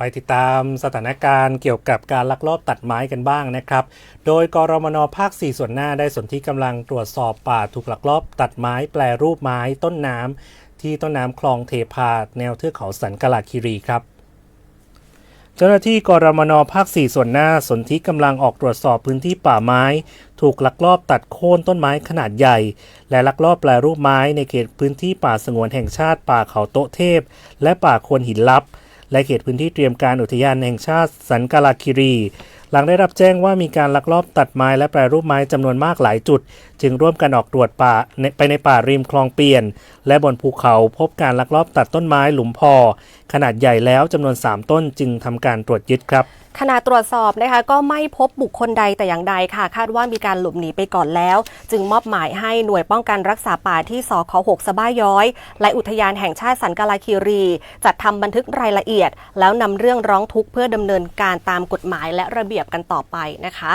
ไปติดตามสถานการณ์เกี่ยวกับการลักลอบตัดไม้กันบ้างนะครับ โดยกรมนภาค 4 ส่วนหน้าได้สนที่กำลังตรวจสอบป่าถูกลักลอบตัดไม้แปลรูปไม้ต้นน้ำที่ต้นน้ำคลองเทพาแนวเทือกเขาสันกลาคีรีครับเจ้าหน้าที่กรมนภาค 4 ส่วนหน้าสนที่กำลังออกตรวจสอบพื้นที่ป่าไม้ ถูกลักลอบตัดโค่นต้นไม้ขนาดใหญ่ และลักลอบแปลรูปไม้ในเขตพื้นที่ป่าสงวนแห่งชาติป่าเขาโต๊ะเทพ และป่าควนหินลับ และเขตพื้นที่เตรียมการอุทยานแห่งชาติสันกาลาคิรี หลังได้รับแจ้งว่ามีการลักลอบตัดไม้และแปรรูปไม้จำนวนมากหลายจุด จึงร่วมกันออกตรวจป่าไปในป่าริมคลองเปลี่ยน และบนภูเขาพบการลักลอบตัดต้นไม้หลุมพอ ขนาดใหญ่แล้วจำนวน 3 ต้นจึงทำการตรวจยึดครับ ขณะตรวจสอบนะคะก็ไม่พบบุคคลใดแต่อย่างใดค่ะ คาดว่ามีการหลบหนีไปก่อนแล้ว จึงมอบหมายให้หน่วยป้องกันรักษาป่าที่สค6สบ้าย้อย และอุทยานแห่งชาติสันกาลาคีรี จัดทำบันทึกรายละเอียด แล้วนำเรื่องร้องทุกข์เพื่อดำเนินการตามกฎหมายและระเบียบกันต่อไปนะคะ